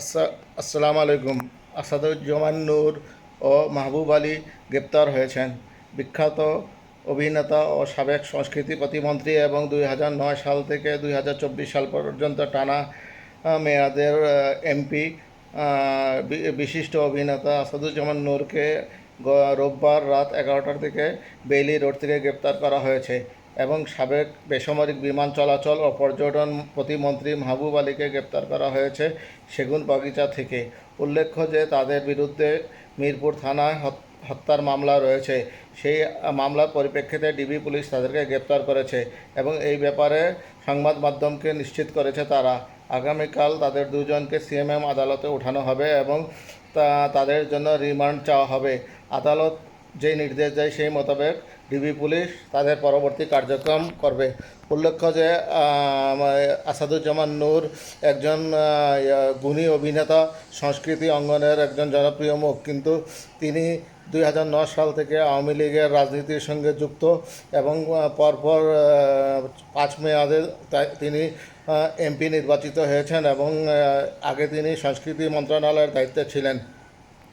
আসসা- আসসালামু আলাইকুম। আসাদুজ্জামান নূর ও মাহবুব আলী গ্রেপ্তার হয়েছেন। বিখ্যাত অভিনেতা ও সাবেক সংস্কৃতি প্রতিমন্ত্রী এবং দুই হাজার নয় সাল থেকে দুই হাজার চব্বিশ সাল পর্যন্ত টানা মেয়াদের এমপি বিশিষ্ট অভিনেতা আসাদুজ্জামান নূরকে রোববার রাত এগারোটার দিকে বেইলি রোড থেকে গ্রেপ্তার করা হয়েছে। এবং সাবেক বেসামরিক বিমান চলাচল ও পর্যটন প্রতিমন্ত্রী মাহবুব আলীকে গ্রেপ্তার করা হয়েছে সেগুন বাগিচা থেকে। উল্লেখ্য যে তাদের বিরুদ্ধে মিরপুর থানায় হত্যার মামলা রয়েছে। সেই মামলার পরিপ্রেক্ষিতে ডিবি পুলিশ তাদেরকে গ্রেপ্তার করেছে এবং এই ব্যাপারে সংবাদ মাধ্যমকে নিশ্চিত করেছে তারা। আগামীকাল তাদের দুজনকে সিএমএম আদালতে ওঠানো হবে এবং তা, তাদের জন্য রিমান্ড চাওয়া হবে। আদালত যেই নির্দেশ দেয় সেই মোতাবেক ডিবি পুলিশ তাদের পরবর্তী কার্যক্রম করবে। উল্লেখ্য যে আসাদুজ্জামান নূর একজন গুণী অভিনেতা, সংস্কৃতি অঙ্গনের একজন জনপ্রিয় মুখ। কিন্তু তিনি দুই হাজার নয় সাল থেকে আওয়ামী লীগের রাজনীতির সঙ্গে যুক্ত এবং পরপর পাঁচ মেয়াদে তিনি এমপি নির্বাচিত হয়েছেন এবং আগে তিনি সংস্কৃতি মন্ত্রণালয়ের দায়িত্বে ছিলেন।